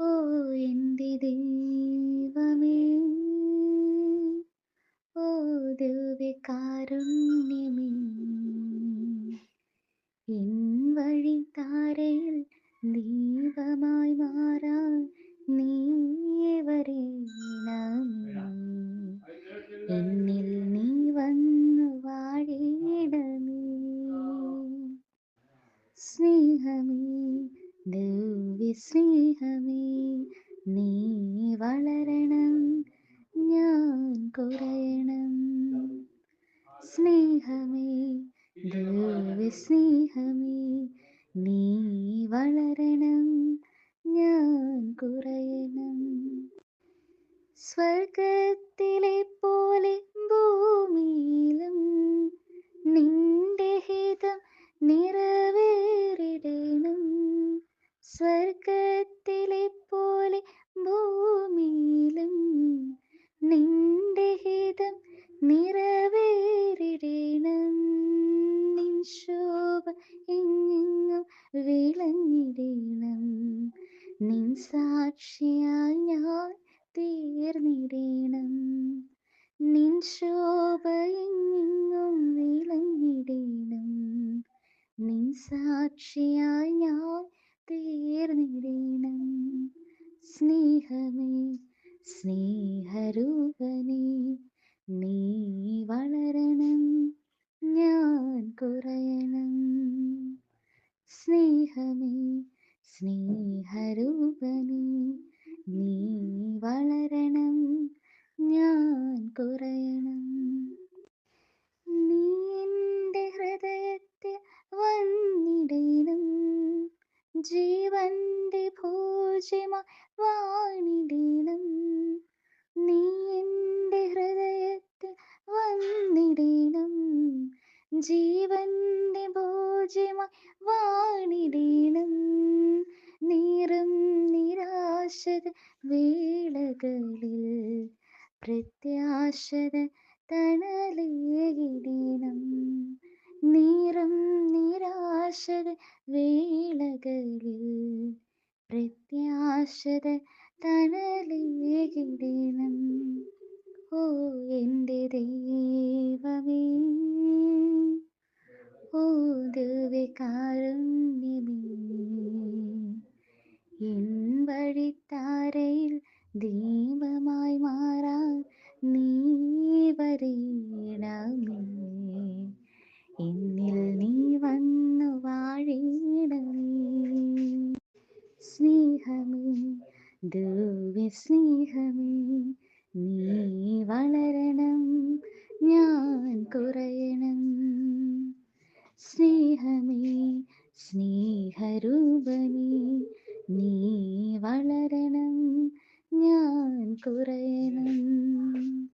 ഓ എന്റെ ദൈവമേ. ഓ ദിവ്യകാരുണ്യമേ. വഴി താരയിൽ ദൈവമായി മാറാൻ നീ എന്നിൽ നീ വന്നു വാഴിടമേ. സ്നേഹമേ ദിവ്യ സ്നേഹമേ നീ വളരണം ഞാൻ കുറയണം സ്നേഹമേ ദേവി സ്നേഹമേ നീ വളരണം ഞാൻ കുറയണം സ്വർഗത്തിലെ വിളങ്ങിടണം നിൻ സാക്ഷിയായി ഞാൻ തീർന്നിടേണം. നിൻ ശോഭയെങ്ങും വിളഞ്ഞിടേണം. നിൻ സാക്ഷിയായി ഞാൻ തീർന്നിടേണം. സ്നേഹമേ സ്നേഹരൂപനേ നീ വളരണം. ഞാൻ കുറയണം. സ്നേഹമേ സ്നേഹരൂപമേ നീ വളരണം ഞാൻ കുറയണം. നീ എന്റെ ഹൃദയത്തിൽ വന്നിടയിലും ജീവന്റെ ഭോജ്യമ വാണിടീണം. നീ എന്റെ ഹൃദയത്തിൽ വന്നിടണം ജീവന്റെ ഭോജ്യമായി വാണിടണം. നീറും നിരാശത വേളകളിൽ പ്രത്യാശത തണലേകിടണം. നീറും നിരാശത വേളകളിൽ പ്രത്യാശത തണലേകിടണം. ഓ എന്റെ ദൈവമേ. വഴിത്താരയിൽ ദീപമായി മാറാൻ നീ വരീണമേ എന്നിൽ നീ വന്നു വാഴീണമേ സ്നേഹമേ ദിവ്യ സ്നേഹമേ നീ വളരണം ഞാൻ കുറയണം. സ്നേഹമേ സ്നേഹരൂപനേ നീ വളരണം ഞാൻ കുറ